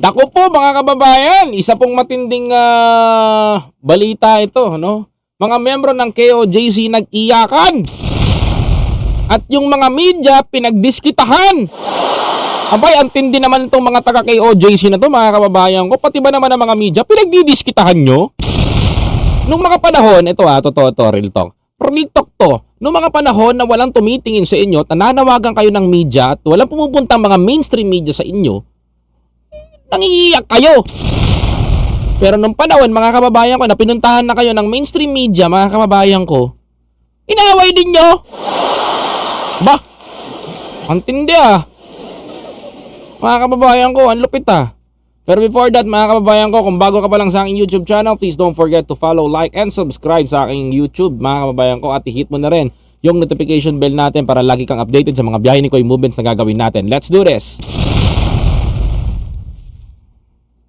Dako po mga kababayan, isa pong matinding ah, balita ito, no? Mga membro ng KOJC nag-iyakan. At yung mga media pinagdiskitahan. Abay, ang tindi naman itong mga taga KOJC na to, mga kababayan ko. Pati ba naman ang mga media, pinagdidiskitahan nyo? Nung mga panahon, ito ah, totoo to, real talk. Real talk to. Nung mga panahon na walang tumitingin sa inyo, nananawagan kayo ng media at walang pumupuntang mga mainstream media sa inyo, nangiiyak kayo. Pero nung panahon, mga kababayan ko, na pinuntahan na kayo ng mainstream media, mga kababayan ko, inaway din nyo. Ba? Ang tindi ah. Mga kababayan ko, ang lupit ah. Pero before that, mga kababayan ko, kung bago ka pa lang sa aking YouTube channel, please don't forget to follow, like, and subscribe sa aking YouTube, mga kababayan ko, at i-hit mo na rin yung notification bell natin para lagi kang updated sa mga biyahe ni Koy movements na gagawin natin. Let's do this!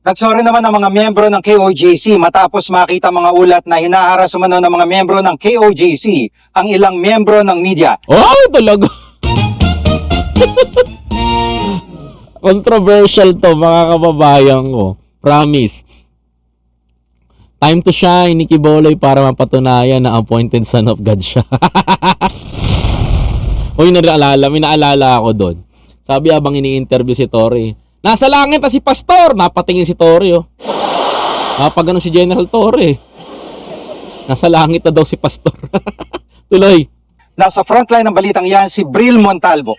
Nagsorry naman ang mga miyembro ng KOJC matapos makita mga ulat na hinaharas umano ng mga miyembro ng KOJC ang ilang miyembro ng media. Oh, talaga. Controversial to mga kababayan ko. Promise. Time to shine, Nikki Boloy, para mapatunayan na appointed son of God siya. Uy, naalala, may naalala ako doon. Sabi habang ini-interview si Tori, nasa langit na si Pastor, napatingin si Tori, oh. Napagano si General Tori. Nasa langit na daw si Pastor. Tuloy. Nasa frontline ng balitang yan si Bril Montalvo.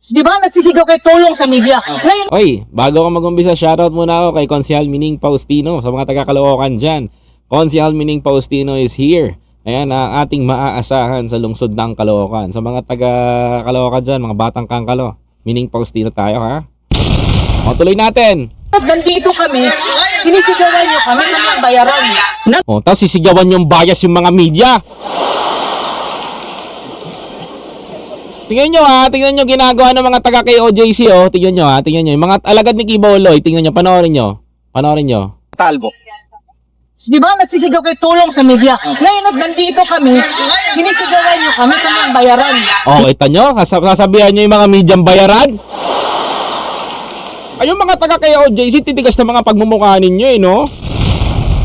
Di ba nagsisigaw kay tulong sa media? Ngayon, Oy, bago ka mag-umpisa, shoutout muna ako kay Konsihal Mining Faustino sa mga taga-Caloocan dyan. Konsihal Mining Faustino is here. Ayan, ang ating maaasahan sa lungsod ng Caloocan. Sa mga taga-Caloocan dyan, mga batang kangkalo, Mining Faustino tayo ha. O, tuloy natin. nandito kami, sinisigawan niyo kami ng mga bayaran. O, tapos sisigawan yung bias yung mga media. Tingnan nyo ha, tingnan nyo ginagawa ng mga taga KOJC oh. Tingnan nyo ha, tingnan nyo. Yung mga alagad ni Kiboloy, tingnan nyo, panoorin nyo. Panoorin nyo. Montalvo. di ba nagsisigaw kay tulong sa media? Ngayon, nandito kami, sinisigawan niyo kami ng mga bayaran. Oh, kita nyo? Sas- Sasabihan nyo yung mga medyang bayaran? Ay, mga taga kay OJC, titigas na mga pagmumukha ninyo eh, no?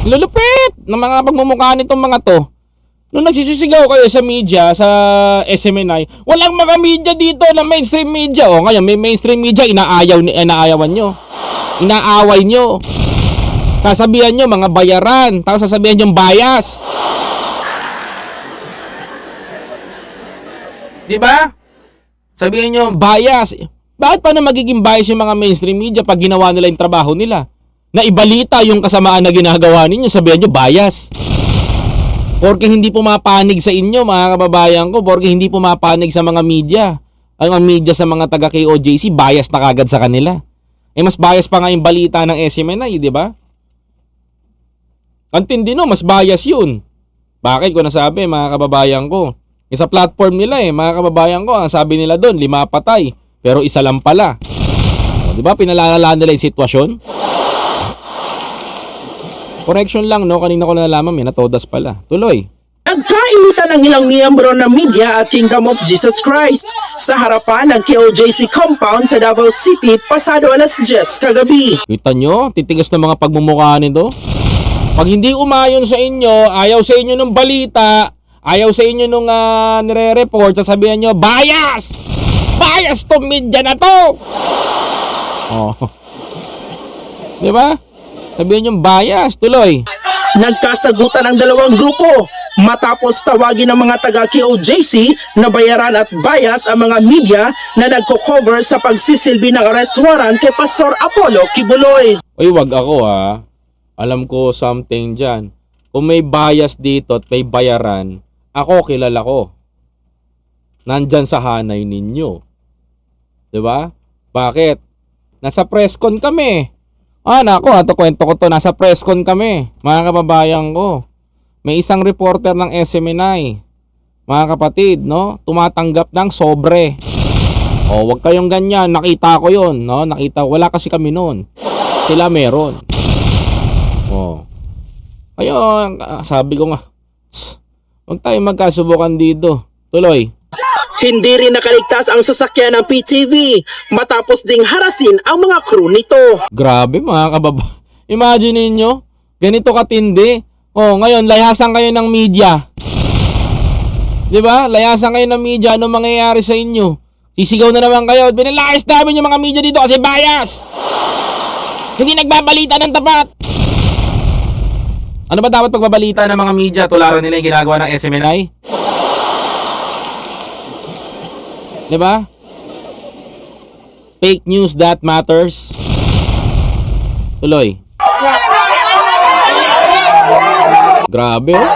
Lulupit ng mga pagmumukha nitong mga to. Nung nagsisisigaw kayo sa media, sa SMNI, walang mga media dito na mainstream media. O ngayon, may mainstream media, inaayaw, inaayawan nyo. Inaaway nyo. Sasabihan nyo, mga bayaran. Tapos sasabihan nyo, bias. Di ba? Sabihin nyo, bias. Bakit pa na magiging bias yung mga mainstream media pag ginawa nila yung trabaho nila? Na ibalita yung kasamaan na ginagawa ninyo, sabihin nyo, bias. Porque hindi pumapanig sa inyo, mga kababayan ko. Porque hindi pumapanig sa mga media. Ang media sa mga taga KOJC, bias na kagad sa kanila. Eh, mas bias pa nga yung balita ng SMNI, di ba? Ang tindi no, mas bias yun. Bakit ko nasabi, mga kababayan ko? Eh, sa platform nila eh, mga kababayan ko, ang sabi nila doon, lima patay. Pero isa lang pala. O, di ba, pinalalala nila yung sitwasyon? Correction lang, no? Kanina ko nalaman, may natodas pala. Tuloy. Nagkainitan ng ilang miyembro ng media at Kingdom of Jesus Christ sa harapan ng KOJC compound sa Davao City pasado alas 10 kagabi. Kita nyo, titigas na mga pagmumukha nito. Pag hindi umayon sa inyo, ayaw sa inyo ng balita, ayaw sa inyo nung uh, nire-report, sasabihan nyo, bias! Bias to media na to! Oh. Di ba? Sabihin nyo, bias, tuloy. Nagkasagutan ang dalawang grupo matapos tawagin ng mga taga KOJC na bayaran at bias ang mga media na nagko-cover sa pagsisilbi ng arrest warrant kay Pastor Apollo Kibuloy. Uy, wag ako ha. Alam ko something dyan. Kung may bias dito at may bayaran, ako kilala ko. Nandyan sa hanay ninyo. 'Di ba? Bakit? Nasa presscon kami. Ah, nako, ato kwento ko to. Nasa presscon kami. Mga kababayan ko. May isang reporter ng SMNI. Mga kapatid, no? Tumatanggap ng sobre. O, wag kayong ganyan. Nakita ko yon no? Nakita, wala kasi kami noon. Sila meron. Oh. Ayun, ah, sabi ko nga, "Tss, huwag tayo magkasubukan dito. Tuloy. Hindi rin nakaligtas ang sasakyan ng PTV matapos ding harasin ang mga crew nito. Grabe mga kababa. Imagine ninyo, ganito katindi. Oh, ngayon layasan kayo ng media. 'Di ba? Layasan kayo ng media ano mangyayari sa inyo? Sisigaw na naman kayo. Binilayas namin yung mga media dito kasi bias. Hindi nagbabalita ng tapat. Ano ba dapat pagbabalita ng mga media? Tularan nila yung ginagawa ng SMNI? 'Di ba? Fake news that matters. Tuloy. Grabe oh.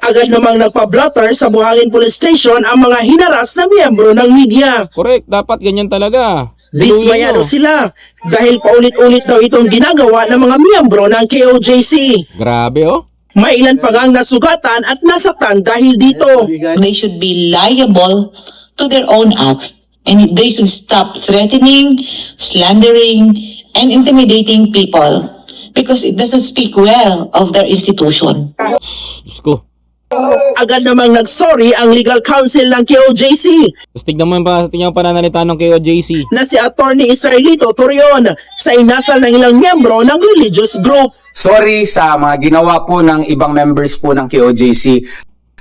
Agad namang nagpa-blotter sa Buhangin Police Station ang mga hinaras na miyembro ng media. Correct. Dapat ganyan talaga. Dismayado sila dahil paulit-ulit daw itong ginagawa ng mga miyembro ng KOJC. Grabe oh. May ilan pa ngang nasugatan at nasaktan dahil dito. they should be liable to their own acts and they should stop threatening, slandering, and intimidating people because it doesn't speak well of their institution. Diyos ko. Agad namang nagsorry ang legal counsel ng KOJC Tapos tignan mo yung, pa, tignan yung pananalita ng KOJC. na si Attorney Israelito Torion sa inasal ng ilang miyembro ng religious group. Sorry sa mga ginawa po ng ibang members po ng KOJC.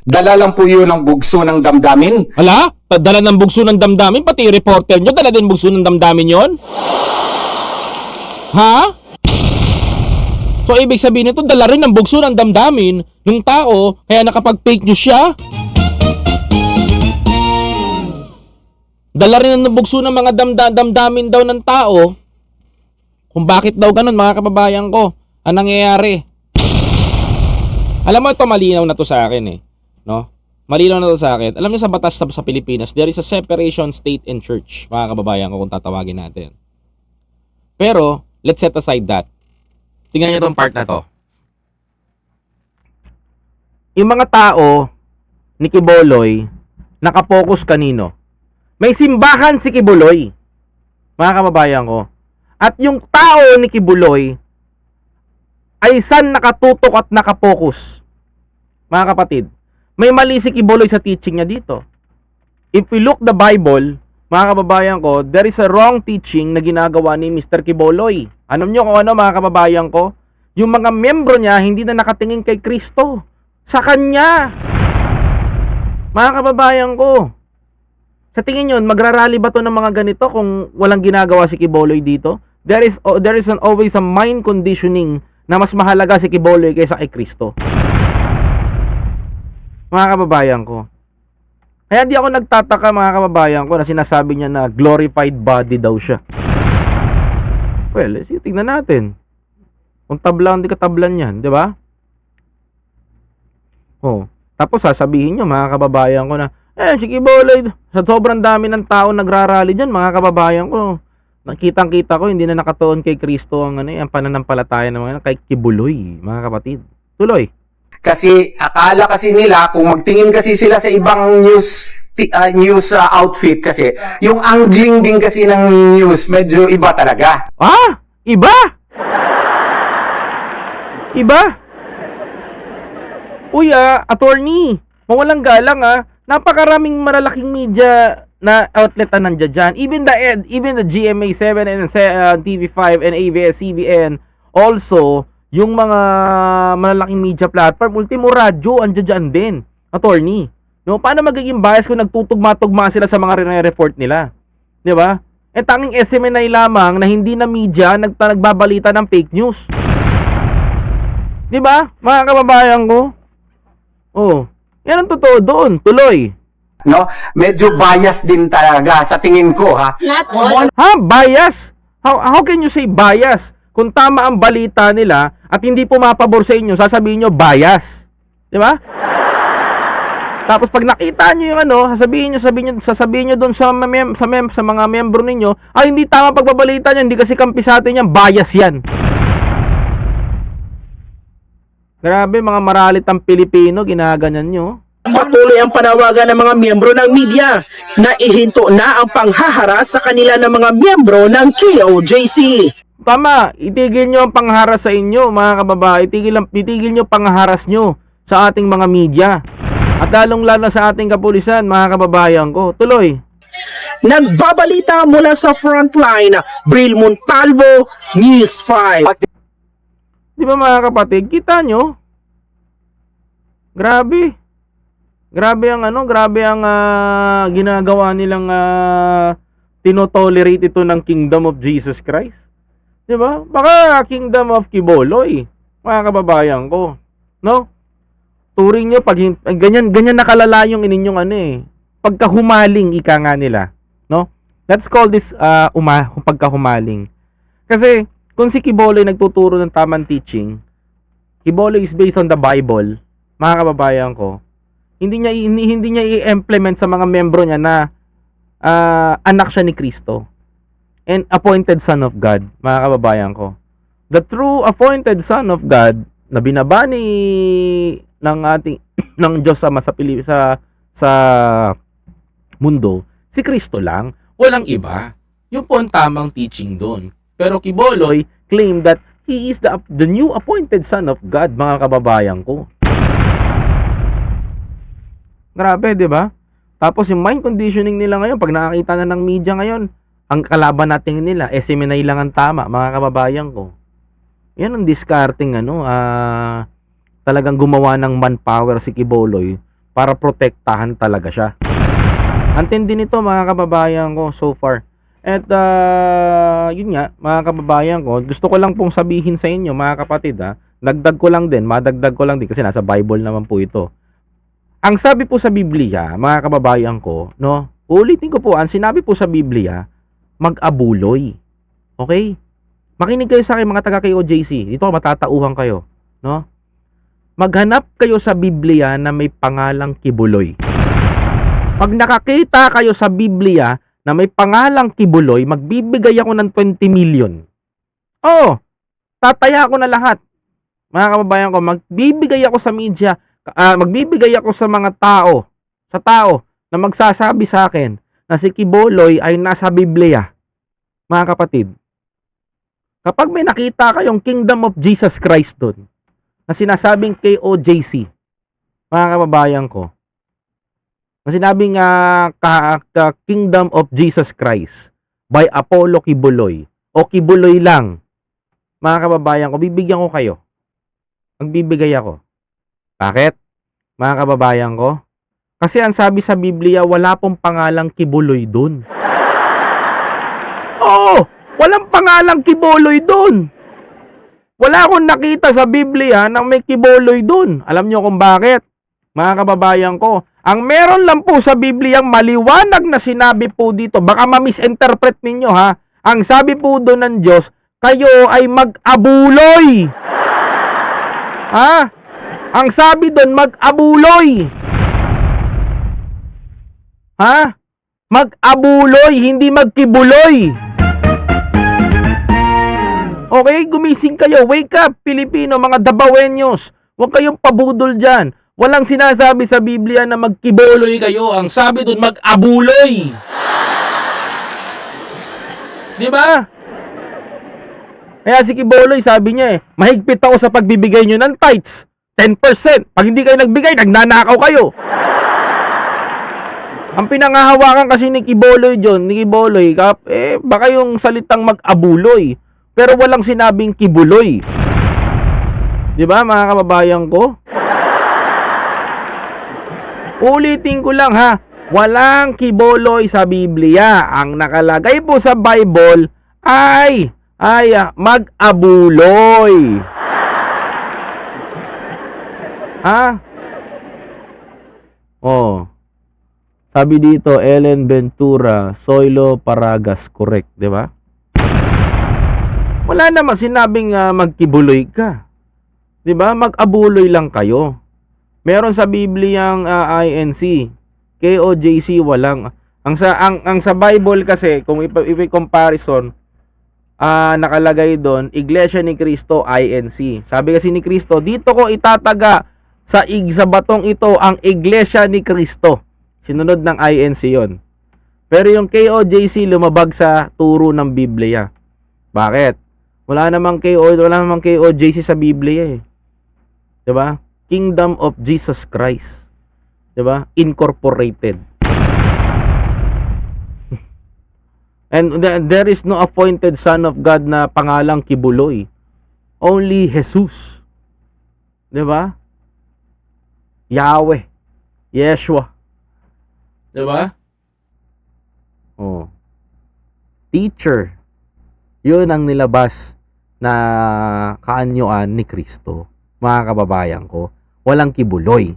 Dala lang po yun ng bugso ng damdamin. Hala? Dala ng bugso ng damdamin? Pati reporter nyo, dala din bugso ng damdamin yon? Ha? So, ibig sabihin nito, dala rin ng bugso ng damdamin ng tao, kaya nakapag-fake news siya? Dala rin ng bugso ng mga damda, damdamin daw ng tao kung bakit daw ganun, mga kababayan ko. Ang nangyayari? Alam mo, ito malinaw na to sa akin eh. No? Malinaw na to sa akin. Alam niyo sa batas sa, Pilipinas, there is a separation state and church, mga kababayan ko kung tatawagin natin. Pero, let's set aside that. Tingnan niyo tong part na to. Yung mga tao ni Kiboloy, nakapokus kanino? May simbahan si Kibuloy. Mga kababayan ko. At yung tao ni Kibuloy ay san nakatutok at nakapokus. Mga kapatid, may mali si Kibuloy sa teaching niya dito. If we look the Bible, mga kababayan ko, there is a wrong teaching na ginagawa ni Mr. Kiboloy. Alam nyo kung ano mga kababayan ko? Yung mga membro niya hindi na nakatingin kay Kristo. Sa Kanya. Mga kababayan ko. Sa tingin nyo, magrarally ba to ng mga ganito kung walang ginagawa si Kiboloy dito? There is oh, there is an always a mind conditioning na mas mahalaga si Kiboloy kaysa kay Kristo. Mga kababayan ko. Kaya di ako nagtataka mga kababayan ko na sinasabi niya na glorified body daw siya. Well, sige, tingnan natin. Kung tabla, hindi ka tablan yan, di ba? Oh. Tapos sasabihin nyo, mga kababayan ko na, eh, sige Boloy, sa sobrang dami ng tao nagrarally dyan, mga kababayan ko. Nakitang kita ko, hindi na nakatuon kay Kristo ang, ano, eh, ang pananampalataya ng mga kay Kibuloy, mga kapatid. Tuloy. Kasi akala kasi nila kung magtingin kasi sila sa ibang news ah, news ah, outfit kasi yung angling din kasi ng news medyo iba talaga. Ah! Iba! Iba! Uy ah, attorney, mawalang galang ah. Napakaraming malalaking media na outlet na nandiyan dyan. Even the even the GMA7 and uh, TV5 and ABS-CBN also yung mga malalaking media platform, ultimo radyo, andyan dyan din. Attorney. No, paano magiging bias kung nagtutugma-tugma sila sa mga report nila? 'Di ba? Eh tanging SMNI lamang na hindi na media nagta nagbabalita ng fake news. 'Di ba? Mga kababayan ko. Oh, yan ang totoo doon. Tuloy. No? Medyo bias din talaga sa tingin ko ha. Ha? Bias? How, how can you say bias? Kung tama ang balita nila at hindi pumapabor sa inyo, sasabihin nyo bias. Di ba? Tapos pag nakita nyo yung ano, sasabihin nyo, sasabihin nyo, sasabihin nyo doon sa, mem- sa, mem- sa mga membro ninyo, ay hindi tama pagbabalita nyo, hindi kasi kampi sa atin yan, bias yan. Grabe, mga maralit ang Pilipino, ginaganyan nyo. Patuloy ang panawagan ng mga miyembro ng media na ihinto na ang panghaharas sa kanila ng mga miyembro ng KOJC. Tama, itigil nyo ang pangharas sa inyo, mga kababae. Itigil, ang- itigil nyo pangharas nyo sa ating mga media. At lalong lalo sa ating kapulisan, mga kababayan ko. Tuloy. Nagbabalita mula sa frontline, Bril Montalvo, News 5. Di ba mga kapatid, kita nyo? Grabe. Grabe ang ano, grabe ang ah, ginagawa nilang uh, tinotolerate ito ng Kingdom of Jesus Christ. Di ba? Baka Kingdom of Kiboloy, mga kababayan ko. No? Turing nyo, pag ganyan, ganyan nakalala yung ininyong ano eh. Pagkahumaling, ika nga nila. No? Let's call this uh, uma, pagkahumaling. Kasi, kung si Kiboloy nagtuturo ng tamang teaching, Kiboloy is based on the Bible, mga kababayan ko, hindi niya hindi, hindi niya i-implement sa mga membro niya na ah, anak siya ni Kristo and appointed son of God, mga kababayan ko. The true appointed son of God na binabani ng ating ng Diyos sa sa Pili- sa sa mundo, si Kristo lang, walang iba. Yung po ang tamang teaching doon. Pero Kiboloy claimed that he is the the new appointed son of God, mga kababayan ko. Grabe, 'di ba? Tapos yung mind conditioning nila ngayon, pag nakakita na ng media ngayon, ang kalaban natin nila, eh seminay lang ang tama, mga kababayan ko. Yan ang discarding ano, ah talagang gumawa ng manpower si Kiboloy para protektahan talaga siya. Antindi nito mga kababayan ko so far. At ah, yun nga, mga kababayan ko, gusto ko lang pong sabihin sa inyo mga kapatid ha, dagdag ko lang din, madagdag ko lang din kasi nasa Bible naman po ito. Ang sabi po sa Biblia, mga kababayan ko, no, ulitin ko po, ang sinabi po sa Biblia, mag-abuloy. Okay? Makinig kayo sa akin mga taga KOJC. Dito matatauhan kayo, no? Maghanap kayo sa Biblia na may pangalang Kibuloy. Pag nakakita kayo sa Biblia na may pangalang Kibuloy, magbibigay ako ng 20 million. Oo, tataya ko na lahat. Mga kababayan ko, magbibigay ako sa media, ah, magbibigay ako sa mga tao, sa tao na magsasabi sa akin na si Kibuloy ay nasa Biblia. Mga kapatid, kapag may nakita kayong Kingdom of Jesus Christ doon, na sinasabing KOJC, mga kababayan ko, na sinabing ah, ka, ka- Kingdom of Jesus Christ by Apollo Kibuloy o Kibuloy lang, mga kababayan ko, bibigyan ko kayo. Magbibigay ako. Bakit? Mga kababayan ko, kasi ang sabi sa Biblia, wala pong pangalang Kibuloy dun. Oo, walang pangalang Kibuloy dun. Wala akong nakita sa Biblia na may Kibuloy dun. Alam nyo kung bakit? Mga kababayan ko, ang meron lang po sa Biblia maliwanag na sinabi po dito, baka ma-misinterpret ninyo ha. Ang sabi po doon ng Diyos, kayo ay mag-abuloy. Ha? Ang sabi doon, mag-abuloy. Ha? Mag-abuloy, hindi magkibuloy. Okay, gumising kayo. Wake up, Pilipino, mga Dabawenyos. Huwag kayong pabudol dyan. Walang sinasabi sa Biblia na magkibuloy kayo. Ang sabi doon, mag-abuloy. Di ba? Kaya si Kiboloy, sabi niya eh, mahigpit ako sa pagbibigay nyo ng tithes. 10%. Pag hindi kayo nagbigay, nagnanakaw kayo. Ang pinangahawakan kasi ni Kiboloy John, ni Kiboloy, kap, eh, baka yung salitang mag-abuloy. Pero walang sinabing kibuloy. Di ba mga kababayan ko? Ulitin ko lang ha, walang kiboloy sa Biblia. Ang nakalagay po sa Bible ay ay ah, mag-abuloy. Ha? Oh. Sabi dito, Ellen Ventura, Soilo Paragas, correct, di ba? Wala naman sinabing ah, magkibuloy ka. 'Di ba? Mag-abuloy lang kayo. Meron sa Bibliyang ah, INC, KOJC walang. Ang sa ang, ang sa Bible kasi kung i-comparison ah nakalagay doon Iglesia ni Cristo INC. Sabi kasi ni Cristo, dito ko itataga sa ig sa batong ito ang Iglesia ni Cristo. Sinunod ng INC 'yon. Pero yung KOJC lumabag sa turo ng Biblia. Bakit? Wala namang KO, wala namang KOJC sa Biblia eh. 'Di ba? Kingdom of Jesus Christ. 'Di ba? Incorporated. And th- there is no appointed son of God na pangalang Kibuloy. Only Jesus. 'Di ba? Yahweh. Yeshua. 'Di ba? Oh. Teacher. 'Yun ang nilabas na kaanyuan ni Kristo. Mga kababayan ko, walang kibuloy.